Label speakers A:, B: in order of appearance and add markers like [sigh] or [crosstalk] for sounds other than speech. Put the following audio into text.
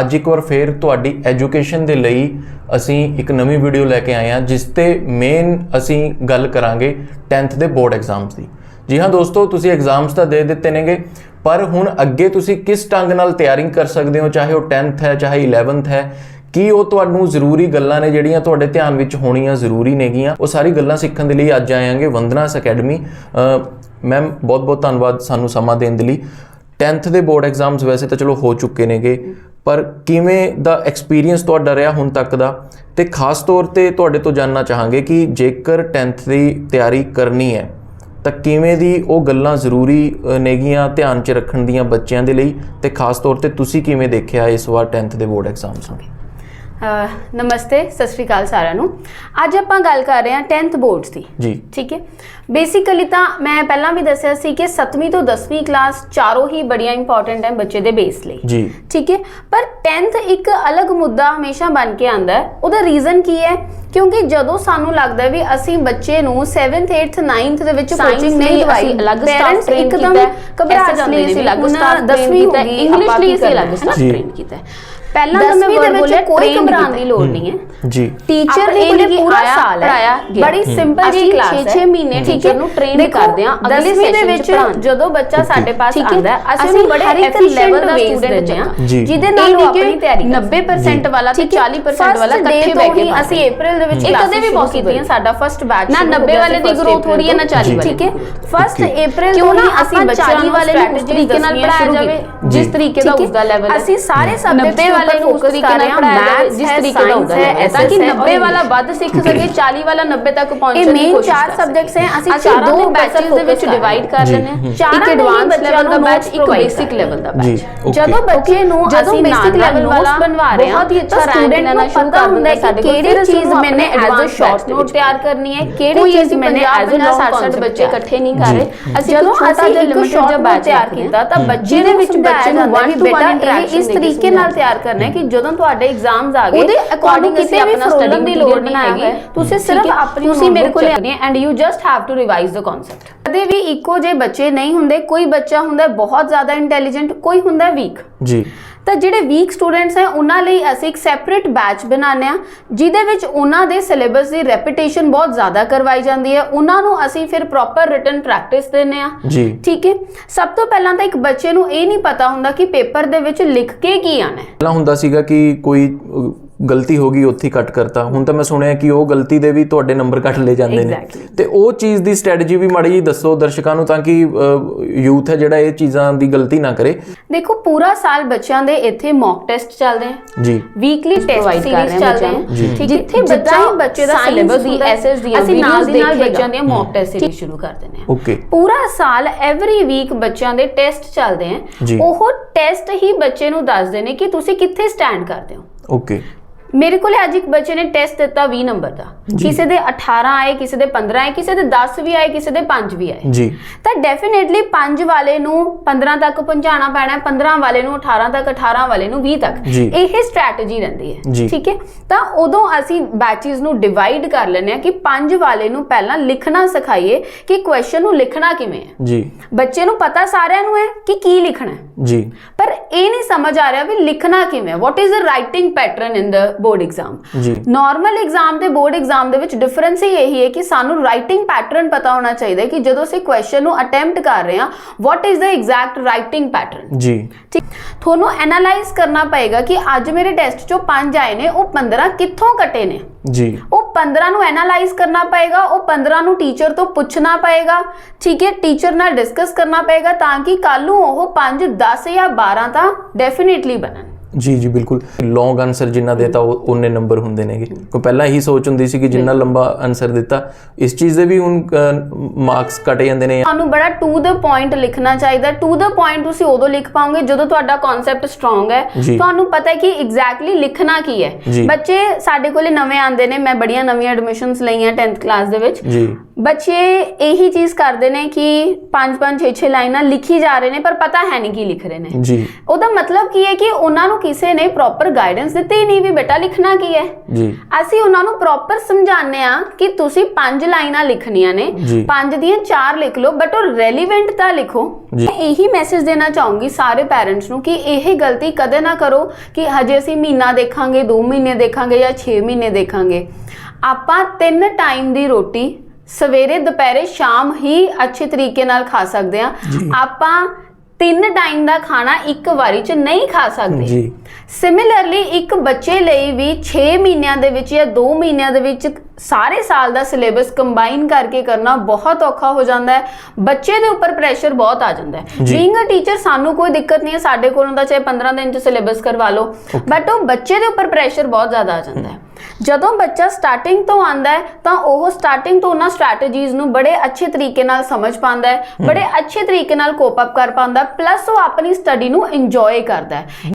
A: ਅੱਜ ਇੱਕ ਵਾਰ ਫੇਰ ਤੁਹਾਡੀ ਐਜੂਕੇਸ਼ਨ ਦੇ ਲਈ ਅਸੀਂ ਇੱਕ ਨਵੀਂ ਵੀਡੀਓ ਲੈ ਕੇ ਆਏ ਹਾਂ, ਜਿਸ ਤੇ ਮੇਨ ਅਸੀਂ ਗੱਲ ਕਰਾਂਗੇ 10th ਦੇ ਬੋਰਡ ਐਗਜ਼ਾਮਸ ਦੀ। ਜੀ ਹਾਂ ਦੋਸਤੋ, ਤੁਸੀਂ ਐਗਜ਼ਾਮਸ ਤਾਂ ਦੇ ਦਿੱਤੇ ਨੇਗੇ, ਪਰ ਹੁਣ ਅੱਗੇ ਤੁਸੀਂ ਕਿਸ ਢੰਗ ਨਾਲ ਤਿਆਰੀ ਕਰ ਸਕਦੇ ਹੋ, ਚਾਹੇ ਉਹ 10th ਹੈ, ਚਾਹੇ 11th ਹੈ, ਕੀ ਉਹ ਤੁਹਾਨੂੰ ਜ਼ਰੂਰੀ ਗੱਲਾਂ ਨੇ ਜਿਹੜੀਆਂ ਤੁਹਾਡੇ ਧਿਆਨ ਵਿੱਚ ਹੋਣੀਆਂ ਜ਼ਰੂਰੀ ਨੇਗੀਆਂ? ਉਹ ਸਾਰੀ ਗੱਲਾਂ ਸਿੱਖਣ ਦੇ ਲਈ ਅੱਜ ਆਏਾਂਗੇ ਵੰਦਨਾਸ ਅਕੈਡਮੀ। ਮੈਮ ਬਹੁਤ ਬਹੁਤ ਧੰਨਵਾਦ ਸਾਨੂੰ ਸਮਾਂ ਦੇਣ ਦੇ ਲਈ। 10th ਦੇ ਬੋਰਡ ਐਗਜ਼ਾਮਸ ਵੈਸੇ ਤਾਂ ਚਲੋ ਹੋ ਚੁੱਕੇ ਨੇਗੇ। ਪਰ ਕਿਵੇਂ ਦਾ ਐਕਸਪੀਰੀਅੰਸ ਤੁਹਾਡਾ ਰਿਹਾ ਹੁਣ ਤੱਕ ਦਾ? ਤੇ ਖਾਸ ਤੌਰ ਤੇ ਤੁਹਾਡੇ ਤੋਂ ਜਾਨਣਾ ਚਾਹਾਂਗੇ ਕਿ ਜੇਕਰ 10th ਦੀ ਤਿਆਰੀ ਕਰਨੀ ਹੈ, ਤਾਂ ਕਿਵੇਂ ਦੀ ਉਹ ਗੱਲਾਂ ਜ਼ਰੂਰੀ ਨੇਗੀਆਂ ਧਿਆਨ 'ਚ ਰੱਖਣ ਦੀਆਂ ਬੱਚਿਆਂ ਦੇ ਲਈ? ਤੇ ਖਾਸ ਤੌਰ ਤੇ ਤੁਸੀਂ ਕਿਵੇਂ ਦੇਖਿਆ ਇਸ ਵਾਰ 10th ਦੇ ਬੋਰਡ ਐਗਜ਼ਾਮਸ ਨੂੰ?
B: ਨਮਸਤੇ ਸਤਿ ਸ਼੍ਰੀ ਅਕਾਲ ਸਾਰਿਆਂ ਨੂੰ। ਅੱਜ ਆਪਾਂ ਗੱਲ ਕਰ ਰਹੇ ਹਾਂ 10th ਬੋਰਡਸ ਦੀ।
A: ਜੀ।
B: ਠੀਕ ਹੈ? ਬੇਸਿਕਲੀ ਤਾਂ ਮੈਂ ਪਹਿਲਾਂ ਵੀ ਦੱਸਿਆ ਸੀ ਕਿ 7ਵੀਂ ਤੋਂ 10ਵੀਂ ਕਲਾਸ ਚਾਰੋਂ ਹੀ ਬੜੀਆਂ ਇੰਪੋਰਟੈਂਟ ਹੈ ਬੱਚੇ ਦੇ ਬੇਸ ਲਈ।
A: ਜੀ।
B: ਠੀਕ ਹੈ? ਪਰ 10th ਇੱਕ ਅਲੱਗ ਮੁੱਦਾ ਹਮੇਸ਼ਾ ਬਣ ਕੇ ਆਂਦਾ ਹੈ। ਉਹਦਾ ਰੀਜ਼ਨ ਕੀ ਹੈ? ਕਿਉਂਕਿ ਜਦੋਂ ਸਾਨੂੰ ਲੱਗਦਾ ਵੀ ਅਸੀਂ ਬੱਚੇ ਨੂੰ 7th 8th 9th ਦੇ ਵਿੱਚ ਕੋਚਿੰਗ ਨਹੀਂ ਦਵਾਈ
C: ਅਲੱਗ train
B: ਇੱਕਦਮ
C: ਕੀਤਾ ਹੈ,
B: ਘਬਰਾ ਜਾਂਦੇ
C: ਲਈ
B: ਨੇ
C: ਅਲੱਗ train
B: 10ਵੀਂ ਹੋ
C: ਕੀਤਾ ਹੈ,
B: ਗਈ
C: English
B: ਆਪਾਂ
C: ਲਈ ਅਸੀਂ ਅਲੱਗ
A: ਜੀ।
C: train ਕੀਤਾ ਹੈ।
B: ਪਹਿਲਾਂ ਤਾਂ ਮੈਂ
C: ਦੇ ਵਿੱਚ
B: ਕੋਈ ਘਬਰਾਉਣ ਦੀ ਲੋੜ ਨਹੀਂ ਹੈ
A: ਜੀ
B: ਟੀਚਰ ਇਹ ਲਈ ਪੂਰਾ ਸਾਲ ਹੈ। ਬੜੀ ਸਿੰਪਲ ਜੀ ਕਲਾਸ ਹੈ
C: ਛੇ ਮਹੀਨੇ
B: ਠੀਕ
C: teacher
B: ਹੈ?
C: ਨੂੰ
B: ਦੇਖੋ,
C: ਕਰਦੇ ਹਾਂ, ਅਗਲੇ 'ਚ
B: ਵਿੱਚ। ਜਦੋਂ ਬੱਚਾ ਸਾਡੇ ਪਾਸ
C: ਹੈ
B: ਅਸੀਂ ਉਹਨੂੰ ਬੜੇ
C: ਹਰ ਇੱਕ
B: efficient
C: level ਦਾ
B: ਹਾਂ
A: ਜੀ।
B: ਜਿਹਦੇ ਨਾਲ ਉਹ
C: ਨਹੀਂ
B: ਆਪਣੀ ਤਿਆਰੀ ਕਰ
C: 90% ਵਾਲਾ ਤੇ
B: ਠੀਕ ਹੈ?
C: 40% ਵਾਲਾ ਇਕੱਠੇ ਬਹਿ ਕੇ
B: ਅਸੀਂ April ਦੇ ਵਿੱਚ
C: ਕਦੇ ਵੀ possible
B: ਕੀਤੀਆਂ ਸਾਡਾ ਫਰਸਟ ਬੈਚ
C: ਨਾ 90 ਵਾਲੇ ਦੀ growth ਹੋ ਰਹੀ ਹੈ, ਨਾ 40 ਵਾਲੇ
B: ਠੀਕ ਹੈ। ਫਰਸਟ. April
C: ਕਿਉਂ
B: ਤੋਂ
C: ਨਾ
B: ਹੀ ਅਸੀਂ ਬੱਚਿਆਂ
C: 40
B: ਨੂੰ
C: ਵਾਲੇ ਨੂੰ ਉਸ ਤਰੀਕੇ ਨਾਲ ਪੜਾਇਆ ਜਾਵੇ। ਜਿਸ ਤਰੀਕੇ ਦਾ? ਉਸਦਾ ਲੈਵਲ ਹੈ
B: ਅਸੀਂ ਸਾਰੇ ਸਬਜੈਕਟਸ
C: 90 ਵਾਲੇ ਨੂੰ ਉਸ ਤਰੀਕੇ ਨਾਲ ਪੜਾਇਆ ਜਿਸ ਤਰੀਕੇ ਦਾ ਲੈਵਲ ਹੈ ਤਾਂ ਕਿ 90 ਵਾਲਾ ਵੱਧ ਸਿੱਖ [coughs] ਸਕੇ 40 ਵਾਲਾ 90 ਤੱਕ ਪਹੁੰਚਣ
B: ਇਹ
C: ਦੀ ਕੋਸ਼ਿਸ਼
B: ਚਾਰ
C: ਕਰ ਸਕੇ।
B: subjects ਹੈ, ਅਸੀਂ ਚਾਰਾਂ
C: ਦੋ ਬੈਚਸ ਦੇ ਵਿੱਚ ਡਿਵਾਈਡ ਕਰ ਲੈਣੇ
A: ਹਮ।
B: ਚਾਰਾਂ ਦੇ ਹੀ
C: ਐਡਵਾਂਸ ਲੈਵਲ ਦਾ ਬੈਚ ਇੱਕ ਬੇਸਿਕ ਲੈਵਲ ਦਾ ਬੈਚ
B: ਜਦੋਂ ਬੱਚੇ ਨੂੰ ਅਸੀਂ
C: level
B: level
C: ਵਾਲਾ
B: ਬਣਵਾ ਰਹੇ ਹਾਂ
C: ਬਹੁਤ ਹੀ ਅੱਛਾ
B: student
C: ਲੈਣਾ ਸ਼ੁਰੂ ਕਰ
B: ਹੁੰਦਾ ਹੈ
C: ਦਿੰਦਾ ਸਾਡੇ ਕੋਲ।
B: ਕਿਹੜੀ ਚੀਜ਼ ਮੈਨੇ ਐਜ਼ ਅ ਸ਼ਾਰਟ ਨੋਟ ਤਿਆਰ ਕਰਨੀ ਹੈ ਕਿਹੜੀ ਚੀਜ਼ ਮੈਨੇ ਐਜ਼ ਅ ਲੌਂਗ
C: 60
B: ਕਨਸੈਪਟ
C: ਬੱਚੇ ਇਕੱਠੇ ਨਹੀਂ ਕਰ ਰਹੇ ਅਸੀਂ
B: ਜਦੋਂ ਅਸੀਂ
C: ਜਿਹਾ
B: ਇੱਕ ਸ਼ਾਰਟ
C: ਜਿਹਾ
B: ਨੋਟ ਤਿਆਰ
C: ਹਾਂ।
B: ਕੀਤਾ ਤਾਂ ਬੱਚੇ ਦੇ
C: ਵਿੱਚ
B: ਬੱਚੇ ਨੂੰ
C: one
B: ਬੇਟਾ ਇਹ
C: interaction
B: ਇਸ ਤਰੀਕੇ ਨਾਲ ਤਿਆਰ ਕਰਨਾ ਹੈ ਕਿ ਜਦੋਂ ਤੁਹਾਡੇ ਐਗਜ਼ਾਮਸ ਆ ਗਏ
C: ਉਹਦੇ according
B: ਕਿਤੇ ਵੀ
C: study
B: ਦੀ ਲੋੜ ਨਹੀਂ ਹੈਗੀ
C: ਹੈ।
B: ਤੁਸੀਂ ਸਿਰਫ? ਆਪਣੀ
C: ਤੁਸੀਂ ਮੇਰੇ ਕੋਲ
B: ਚੱਕਣੀ ਹੈ and you just have to revise the concept ਕਦੇ ਵੀ ਇੱਕੋ ਜੇ ਬੱਚੇ ਨਹੀਂ ਹੁੰਦੇ ਕੋਈ ਬੱਚਾ ਹੁੰਦਾ ਬਹੁਤ ਜ਼ਿਆਦਾ ਇੰਟੈਲੀਜੈਂਟ ਕੋਈ ਹੁੰਦਾ ਵੀਕ
A: ਜੀ
B: ਤਾਂ ਜਿਹੜੇ ਵੀਕ ਸਟੂਡੈਂਟਸ ਹੈ ਉਹਨਾਂ ਲਈ ਅਸੀਂ ਇੱਕ ਸੈਪਰੇਟ ਬੈਚ ਬਣਾਉਂਦੇ ਆ ਜਿਹਦੇ ਵਿੱਚ ਉਹਨਾਂ ਦੇ ਸਿਲੇਬਸ ਦੀ ਰੈਪੀਟੇਸ਼ਨ ਬਹੁਤ ਜ਼ਿਆਦਾ ਕਰਵਾਈ ਜਾਂਦੀ ਹੈ। ਉਹਨਾਂ ਨੂੰ ਅਸੀਂ ਫਿਰ ਪ੍ਰੋਪਰ ਰਿਟਨ ਪ੍ਰੈਕਟਿਸ ਦਿੰਨੇ ਆ ਠੀਕ ਹੈ? ਸਭ ਤੋਂ ਪਹਿਲਾਂ ਤਾਂ ਇੱਕ ਬੱਚੇ ਨੂੰ ਇਹ ਨਹੀਂ ਪਤਾ ਹੁੰਦਾ ਕਿ ਪੇਪਰ ਦੇ ਵਿੱਚ ਲਿਖ ਕੇ ਕੀ ਆਣਾ ਹੈ।
A: ਪਹਿਲਾਂ ਹੁੰਦਾ ਸੀਗਾ ਕਿ ਕੋਈ ਗਲਤੀ ਹੋ ਗਈ ਉੱਥੇ ਹੀ ਕੱਟ ਕਰਤਾ। ਹੁਣ ਤਾਂ ਮੈਂ ਸੁਣਿਆ ਕਿ ਉਹ ਗਲਤੀ ਦੇ ਵੀ ਤੁਹਾਡੇ ਨੰਬਰ ਕੱਟ ਲਏ ਜਾਂਦੇ ਨੇ. ਤੇ ਉਹ ਚੀਜ਼ ਦੀ ਸਟ੍ਰੈਟਜੀ ਵੀ ਮਾੜੀ ਜੀ ਦੱਸੋ ਦਰਸ਼ਕਾਂ ਨੂੰ ਤਾਂ ਕਿ ਯੂਥ ਹੈ ਜਿਹੜਾ ਇਹ ਚੀਜ਼ਾਂ ਦੀ ਗਲਤੀ ਨਾ ਕਰੇ।
B: ਦੇਖੋ ਪੂਰਾ ਸਾਲ ਬੱਚਿਆਂ ਦੇ ਇੱਥੇ ਮੌਕ ਟੈਸਟ ਚੱਲਦੇ ਆ।
A: ਜੀ।
B: ਵੀਕਲੀ ਟੈਸਟ
C: Provide ਕਰ ਰਹੇ
B: ਸੀਰੀਜ਼
C: ਹਾਂ
B: ਚੱਲਦੇ। ਆ। ਠੀਕ
C: ਜਿੱਥੇ
B: ਬੱਚਾ
C: ਬੱਚਾ
B: ਹੀ ਬੱਚੇ ਦਾ ਸਿਲੇਬਸ
C: ਦੀ,
B: ਦੀ
C: SS ਦੀਆਂ
B: ਅਸੀਂ ਨਾਲ ਦੀ ਨਾਲ। ਬੱਚਿਆਂ ਦੀਆਂ ਮੌਕ ਟੈਸਟ ਸੀਰੀਜ਼ ਸ਼ੁਰੂ ਕਰ ਦਿੰਦੇ ਆ
A: ਓਕੇ।
B: ਪੂਰਾ ਸਾਲ ਐਵਰੀ ਵੀਕ ਬੱਚਿਆਂ ਦੇ ਟੈਸਟ ਚੱਲਦੇ। ਆ। ਉਹ ਟੈਸਟ ਹੀ ਬੱਚੇ ਨੂੰ ਦੱਸਦੇ ਨੇ ਕਿ ਤੁਸੀਂ ਕਿੱਥੇ ਸਟੈਂਡ ਕਰਦੇ ਹੋ।
A: ਓਕੇ।
B: ਮੇਰੇ ਕੋਲੇ ਅੱਜ ਇੱਕ ਬੱਚੇ ਨੇ ਟੈਸਟ ਦਿੱਤਾ 20 ਨੰਬਰ ਦਾ। ਕਿਸੇ ਦੇ 18 ਆਏ ਕਿਸੇ ਦੇ 15 ਆਏ ਕਿਸੇ ਦੇ 10 ਵੀ ਆਏ ਕਿਸੇ ਦੇ 5 ਵੀ ਆਏ।
A: ਜੀ।
B: ਤਾਂ ਡੈਫੀਨਿਟਲੀ 5 ਵਾਲੇ ਨੂੰ 15 ਤੱਕ ਪਹੁੰਚਾਉਣਾ ਪੈਣਾ ਹੈ 15 ਵਾਲੇ ਨੂੰ 18 ਤੱਕ 18 ਵਾਲੇ ਨੂੰ 20 ਤੱਕ। ਇਹ ਸਟ੍ਰੈਟਜੀ ਰਹਿੰਦੀ। ਹੈ। ਠੀਕ ਹੈ? ਤਾਂ ਉਦੋਂ ਅਸੀਂ ਬੈਚਸ ਨੂੰ ਡਿਵਾਈਡ ਕਰ ਲੈਂਦੇ ਹਾਂ ਕਿ 5 ਵਾਲੇ ਨੂੰ ਪਹਿਲਾਂ ਲਿਖਣਾ ਸਿਖਾਈਏ ਕਿ ਕੁਐਸਚਨ ਨੂੰ ਲਿਖਣਾ ਕਿਵੇਂ ਹੈ।
A: ਜੀ।
B: ਬੱਚੇ ਨੂੰ ਪਤਾ ਸਾਰਿਆਂ ਨੂੰ ਹੈ ਕਿ ਕੀ ਲਿਖਣਾ ਹੈ।
A: ਜੀ।
B: ਪਰ ਇਹ ਨਹੀਂ ਸਮਝ ਆ ਰਿਹਾ ਵੀ ਲਿਖਣਾ ਕਿਵੇਂ ਹੈ। What is the writing pattern in the board exam normal exam ਤੇ ਬੋਰਡ ਐਗਜ਼ਾਮ ਦੇ ਵਿੱਚ ਡਿਫਰੈਂਸ ਹੀ ਇਹੀ ਹੈ ਕਿ ਸਾਨੂੰ ਰਾਈਟਿੰਗ ਪੈਟਰਨ ਪਤਾ ਹੋਣਾ ਚਾਹੀਦਾ ਹੈ ਕਿ ਜਦੋਂ ਅਸੀਂ ਕੁਐਸਚਨ ਨੂੰ ਅਟੈਂਪਟ ਕਰ ਰਹੇ ਹਾਂ what is the exact writing pattern
A: ਜੀ।
B: ਠੀਕ। ਤੁਹਾਨੂੰ ਐਨਾਲਾਈਜ਼ ਕਰਨਾ ਪਏਗਾ ਕਿ ਅੱਜ ਮੇਰੇ ਟੈਸਟ ਚੋਂ 5 ਆਏ ਨੇ ਉਹ 15 ਕਿੱਥੋਂ ਕੱਟੇ ਨੇ?
A: ਜੀ।
B: ਉਹ 15 ਨੂੰ ਐਨਾਲਾਈਜ਼ ਕਰਨਾ ਪਏਗਾ ਉਹ 15 ਨੂੰ ਟੀਚਰ ਤੋਂ ਪੁੱਛਣਾ ਪਏਗਾ। ਠੀਕ ਹੈ ਟੀਚਰ ਨਾਲ ਡਿਸਕਸ ਕਰਨਾ ਪਏਗਾ ਤਾਂ ਕਿ ਕੱਲ ਨੂੰ ਉਹ 5 10 ਜਾਂ 12 ਤਾਂ ਡੈਫੀਨਿਟਲੀ ਬਣਨ।
A: ਜੀ ਜੀ ਬਿਲਕੁਲ। ਲੌਂਗ ਆਨਸਰ ਜਿੰਨਾ ਦੇਤਾ ਉਹ ਉਹਨੇ ਨੰਬਰ ਹੁੰਦੇ ਨੇਗੇ। ਕੋਈ ਪਹਿਲਾਂ ਇਹੀ ਸੋਚ ਹੁੰਦੀ ਸੀ ਕਿ ਜਿੰਨਾ ਲੰਬਾ ਆਨਸਰ ਦਿੱਤਾ ਇਸ ਚੀਜ਼ ਦੇ ਵੀ ਹੁਣ ਮਾਰਕਸ ਕੱਟੇ ਜਾਂਦੇ ਨੇ।
B: ਤੁਹਾਨੂੰ ਬੜਾ ਟੂ ਦ ਪੁਆਇੰਟ ਲਿਖਣਾ ਚਾਹੀਦਾ। ਟੂ ਦ ਪੁਆਇੰਟ ਤੁਸੀਂ ਉਦੋਂ ਲਿਖ ਪਾਓਗੇ ਜਦੋਂ ਤੁਹਾਡਾ ਕਨਸੈਪਟ ਸਟਰੋਂਗ ਹੈ। ਤੁਹਾਨੂੰ ਪਤਾ ਹੈ ਕਿ ਐਗਜ਼ੈਕਟਲੀ ਲਿਖਣਾ ਕੀ ਹੈ। ਬੱਚੇ ਸਾਡੇ ਕੋਲੇ ਨਵੇਂ ਆਉਂਦੇ ਨੇ। ਮੈਂ ਬੜੀਆਂ ਨਵੀਆਂ ਐਡਮਿਸ਼ਨਸ ਲਈਆਂ 10th ਕਲਾਸ ਦੇ ਵਿੱਚ। ਬੱਚੇ ਇਹੀ ਚੀਜ਼ ਕਰਦੇ ਨੇ ਕਿ 5-5 6-6 ਲਾਈਨਾਂ ਲਿਖੀ ਜਾ ਰਹੇ ਨੇ ਪਰ ਪਤਾ ਹੈ ਨਹੀਂ ਕੀ ਲਿਖ ਰਹੇ ਨੇ।
A: ਜੀ।
B: ਉਹਦਾ ਮਤਲਬ ਕੀ ਹੈ ਕਿ ਉਹਨਾਂ ਨੂੰ ਕਿਸੇ ਨੇ ਪ੍ਰੋਪਰ ਗਾਈਡੈਂਸ ਦਿੱਤੀ ਨਹੀਂ ਵੀ ਬੇਟਾ ਲਿਖਣਾ ਕੀ ਹੈ।
A: ਜੀ।
B: ਅਸੀਂ ਉਹਨਾਂ ਨੂੰ ਪ੍ਰੋਪਰ ਸਮਝਾਉਂਦੇ ਆ ਕਿ ਤੁਸੀਂ ਪੰਜ ਲਾਈਨਾਂ ਲਿਖਣੀਆਂ ਨੇ। ਪੰਜ ਦੀਆਂ ਚਾਰ ਲਿਖ ਲਓ ਬਟ ਉਹ ਰੈਲੀਵੈਂਟ ਤਾਂ ਲਿਖੋ। ਮੈਂ ਇਹੀ ਮੈਸੇਜ ਦੇਣਾ ਚਾਹੂੰਗੀ ਸਾਰੇ ਪੈਰੈਂਟਸ ਨੂੰ ਕਿ ਇਹ ਗਲਤੀ ਕਦੇ ਨਾ ਕਰੋ ਕਿ ਹਜੇ ਅਸੀਂ ਮਹੀਨਾ ਦੇਖਾਂਗੇ 2 ਮਹੀਨੇ ਦੇਖਾਂਗੇ ਜਾਂ 6 ਮਹੀਨੇ ਦੇਖਾਂਗੇ। ਆਪਾਂ ਤਿੰਨ ਟਾਈਮ ਦੀ ਰੋਟੀ ਸਵੇਰੇ ਦੁਪਹਿਰੇ ਸ਼ਾਮ ਹੀ ਅੱਛੇ ਤਰੀਕੇ ਨਾਲ ਖਾ ਸਕਦੇ ਆ। ਆਪਾਂ ਤਿੰਨ ਟਾਈਮ ਦਾ ਖਾਣਾ ਇੱਕ ਵਾਰੀ ਚ ਨਹੀਂ ਖਾ ਸਕਦੇ।
A: ਜੀ।
B: ਸਿਮਿਲਰਲੀ ਇੱਕ ਬੱਚੇ ਲਈ ਵੀ 6 ਮਹੀਨਿਆਂ ਦੇ ਵਿੱਚ ਜਾਂ 2 ਮਹੀਨਿਆਂ ਦੇ ਵਿੱਚ ਸਾਰੇ ਸਾਲ ਦਾ ਸਿਲੇਬਸ ਕੰਬਾਈਨ ਕਰਕੇ ਕਰਨਾ ਬਹੁਤ ਔਖਾ ਹੋ ਜਾਂਦਾ ਹੈ। ਬੱਚੇ ਦੇ ਉੱਪਰ ਪ੍ਰੈਸ਼ਰ ਬਹੁਤ ਆ ਜਾਂਦਾ ਹੈ। ਬੀਇੰਗ ਅ ਟੀਚਰ ਸਾਨੂੰ ਕੋਈ ਦਿੱਕਤ ਨਹੀਂ ਹੈ ਸਾਡੇ ਕੋਲੋਂ ਤਾਂ ਚਾਹੇ 15 ਦਿਨ ਚ ਸਿਲੇਬਸ ਕਰਵਾ ਲਓ। ਬਟ ਉਹ ਬੱਚੇ ਦੇ ਉੱਪਰ ਪ੍ਰੈਸ਼ਰ ਬਹੁਤ ਜ਼ਿਆਦਾ ਆ ਜਾਂਦਾ ਹੈ। ਜਦੋਂ ਬੱਚਾ ਸਟਾਰਟਿੰਗ ਤੋਂ ਆਂਦਾ ਹੈ ਤਾਂ ਉਹ ਸਟਾਰਟਿੰਗ ਤੋਂ ਉਹਨਾਂ ਸਟ੍ਰੈਟਜੀਜ਼ ਨੂੰ ਬੜੇ ਅੱਛੇ ਤਰੀਕੇ ਨਾਲ ਸਮਝ ਪਾਉਂਦਾ ਹੈ ਬੜੇ ਅੱਛੇ ਤਰੀਕੇ ਨਾਲ ਕੋਪ ਅਪ ਕਰ ਪਾਉਂਦਾ ਪਲੱਸ ਉਹ ਆਪਣੀ ਸਟੱਡੀ ਨੂੰ ਇੰਜੋਏ ਕਰਦਾ ਹੈ।